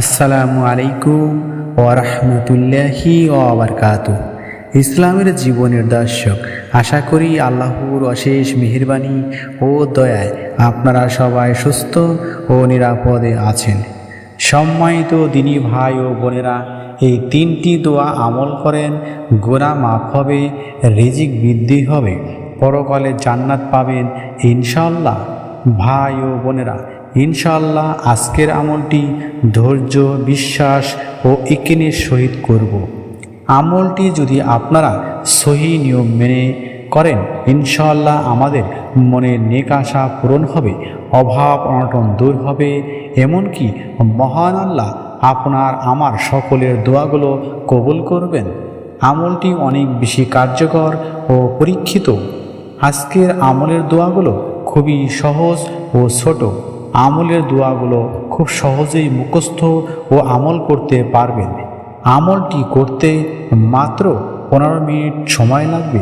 আসসালামু আলাইকুম ওরহমতুল্লাহি ওবরকাত ইসলামের জীবনের দর্শক, আশা করি আল্লাহর অশেষ মেহেরবানি ও দয়ায় আপনারা সবাই সুস্থ ও নিরাপদে আছেন। সম্মানিত দিনী ভাই ও বোনেরা, এই তিনটি দোয়া আমল করেন গোনা মাফ হবে, রিজিক বৃদ্ধি হবে, পরকালে জান্নাত পাবেন ইনশাল্লাহ ভাই ও বোনেরা ইনশাআল্লাহ আজকের আমলটি ধৈর্য, বিশ্বাস ও ইকিনের সহিত করব। আমলটি যদি আপনারা সহি নিয়ম মেনে করেন, ইনশাআল্লাহ আমাদের মনের নেক আশা পূরণ হবে, অভাব অনটন দূর হবে। এমনকি মহান আল্লাহ আপনার, আমার সকলের দোয়াগুলো কবুল করবেন। আমলটি অনেক বেশি কার্যকর ও পরীক্ষিত। আজকের আমলের দোয়াগুলো খুবই সহজ ও ছোট। আমলের দোয়াগুলো খুব সহজেই মুখস্থ ও আমল করতে পারবেন। আমলটি করতে মাত্র পনেরো মিনিট সময় লাগবে।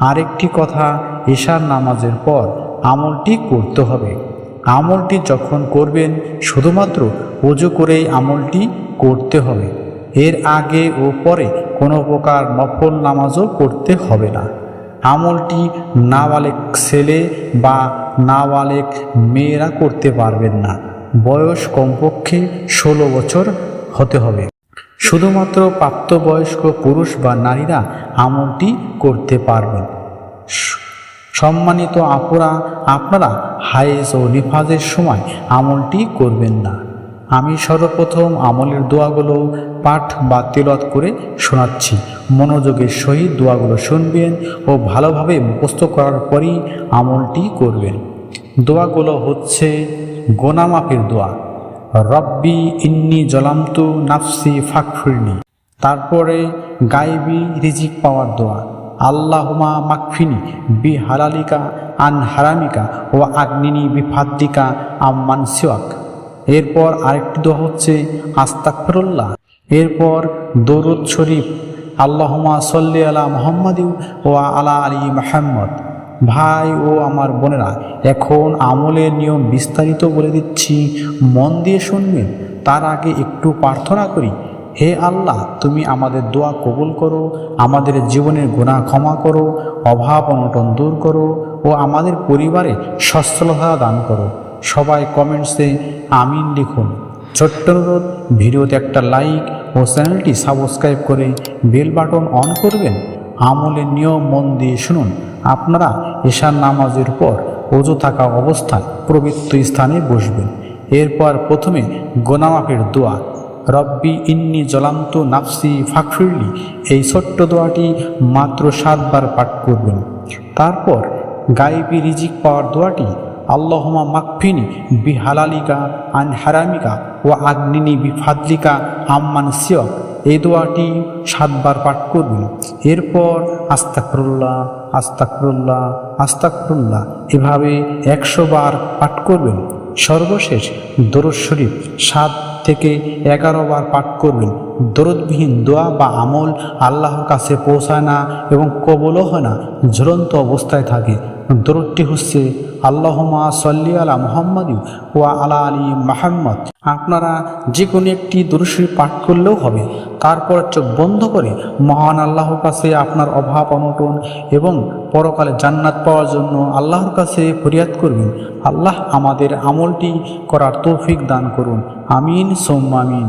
আরেকটি কথা, এশার নামাজের পর আমলটি করতে হবে। আমলটি যখন করবেন, শুধুমাত্র অজু করেই আমলটি করতে হবে। এর আগে ও পরে কোনো প্রকার নফল নামাজও পড়তে হবে না। আমলটি নাবালেক ছেলে বা নাবালেক মেয়েরা করতে পারবেন না। বয়স কমপক্ষে ষোলো বছর হতে হবে। শুধুমাত্র প্রাপ্তবয়স্ক পুরুষ বা নারীরা আমলটি করতে পারবেন। সম্মানিত আপুরা, আপনারা হায়েজ ও নিফাজের সময় আমলটি করবেন না। আমি সর্বপ্রথম আমলের দোয়াগুলো পাঠ বা তেলত করে শোনাচ্ছি। মনোযোগের সহিত দোয়াগুলো শুনবেন ও ভালোভাবে মুখস্থ করার পরই আমলটি করবেন। দোয়াগুলো হচ্ছে গোনামাপের দোয়া। রব্বি ইন্নি জলামতু নাফসি ফাকফিরনি তারপরে গায়েবি রিজিক পাওয়ার দোয়া। আল্লাহমা মাকফিনি বি হালালিকা আন হারামিকা ও আগ্নিনি বিফাদ্দিকা আম্মান সিওয়াক। এরপর আরেকটি দোয়া হচ্ছে আস্তাকফিরুল্লাহ এরপর দরুদ শরীফ আল্লাহমা সল্লি আলা মোহাম্মদ ও আলা আলী মাহমদ ভাই ও আমার বোনেরা, এখন আমলের নিয়ম বিস্তারিত বলে দিচ্ছি। মন দিয়ে শুনবেন তার আগে একটু প্রার্থনা করি। হে আল্লাহ, তুমি আমাদের দোয়া কবুল করো, আমাদের জীবনের গুণা ক্ষমা করো, অভাব অনটন দূর করো ও আমাদের পরিবারে সচ্ছলতা দান করো। সবাই কমেন্টসে আমিন লিখুন। ছোট্ট অনুরোধ, ভিডিওতে একটা লাইক ও চ্যানেলটি সাবস্ক্রাইব করে বেল বাটন অন করবেন। আমলের নিয়ম মন দিয়ে শুনুন। আপনারা ঈশান নামাজের পর অজু থাকা অবস্থায় পবিত্র স্থানে বসবেন। এরপর প্রথমে গোনামাফের দোয়া। রব্বি ইন্নি জলান্ত নাফসি ফাকফিরলি এই ছোট্ট দোয়াটি মাত্র সাতবার পাঠ করবেন। তারপর গায়েবী রিজিক পাওয়ার দোয়াটি আল্লাহমা মাকফিনি বি হালালিকা আন হারামিকা। ও আগ্নিনি বিফাদলিকা আম্মান সিয়ক এই দোয়াটি সাতবার পাঠ করবেন। এরপর আস্তাকরুল্লাহ আস্তাকরুল্লাহ আস্তাকরুল্লাহ এভাবে একশো বার পাঠ করবেন। সর্বশেষ দরুদ শরীফ সাত থেকে এগারো বার পাঠ করবেন। দরদবিহীন দোয়া বা আমল আল্লাহর কাছে পৌঁছায় না এবং কবলও হয় না ঝুলন্ত অবস্থায় থাকে। দরদটি হচ্ছে আল্লাহমা সল্লি আলা মোহাম্মদ ওয়া আলা আলী মাহমদ আপনারা যে কোনো একটি দরুশরী পাঠ করলেও হবে। তারপর চোখ বন্ধ করে মহান আল্লাহর কাছে আপনার অভাব, অনটন এবং পরকালে জান্নাত পাওয়ার জন্য আল্লাহর কাছে ফরিয়াদ করবেন। আল্লাহ আমাদের আমলটি করার তৌফিক দান করুন। আমিন, সোম্মা আমিন।